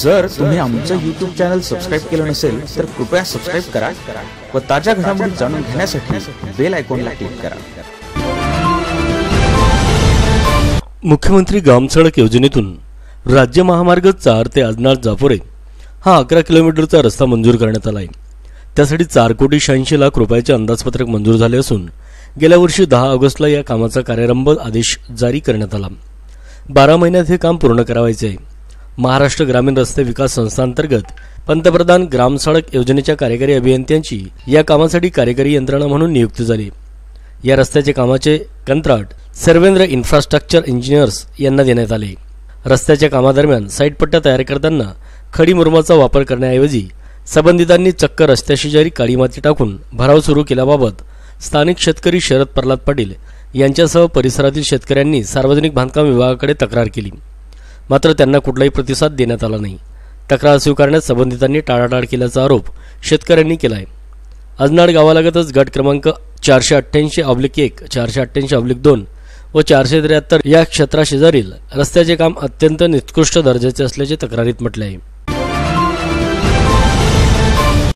जर तुम्ही आमचं युट्यूब चॅनल सबस्क्राईब केलं नसेल तर कृपया सबस्क्राईब करा व ताज्या घडामोडी जाणून घेण्यासाठी बेल आयकॉनला क्लिक करा. मुख्यमंत्री ग्रामसडक योजनेतून राज्य महामार्ग चार ते आजनाथ जापोरे हा अकरा किलोमीटरचा रस्ता मंजूर करण्यात आला आहे त्यासाठी चार कोटी शहाऐंशी लाख रुपयाचे अंदाजपत्रक मंजूर झाले असून गेल्या वर्षी दहा ऑगस्टला या कामाचा कार्यारंभ आदेश जारी करण्यात आला. बारा महिन्यात हे काम पूर्ण करावायचे आहे. महाराष्ट्र ग्रामीण रस्ते विकास संस्थांतर्गत पंतप्रधान ग्राम सडक योजनेच्या कार्यकारी अभियंत्यांची या कामासाठी कार्यकारी यंत्रणा म्हणून नियुक्ती झाली. या रस्त्याचे कामाचे कंत्राट सर्वेंद्र इन्फ्रास्ट्रक्चर इंजिनियर्स यांना देण्यात आले. रस्त्याच्या कामादरम्यान साईटपट्ट्या तयार करताना खडी मुरमाचा वापर करण्याऐवजी संबंधितांनी चक्क रस्त्याशेजारी काळी माती टाकून भराव सुरू केल्याबाबत स्थानिक शेतकरी शरद प्रल्हाद पाटील यांच्यासह परिसरातील शेतकऱ्यांनी सार्वजनिक बांधकाम विभागाकडे तक्रार केली. मात्र त्यांना कुठलाही प्रतिसाद देण्यात आला नाही. तक्रार स्वीकारण्यात संबंधितांनी टाळाटाळ केल्याचा आरोप शेतकऱ्यांनी केला आहे अजनाड गावालगतच गट क्रमांक चारशे अठ्ठ्याऐंशी ऑब्लिक एक चारशे अठ्ठ्याऐंशी ऑब्लिक दोन व चारशे त्र्याहत्तर या क्षेत्राशेजारील रस्त्याचे काम अत्यंत निकृष्ट दर्जाचे असल्याचे तक्रारीत म्हटले आहे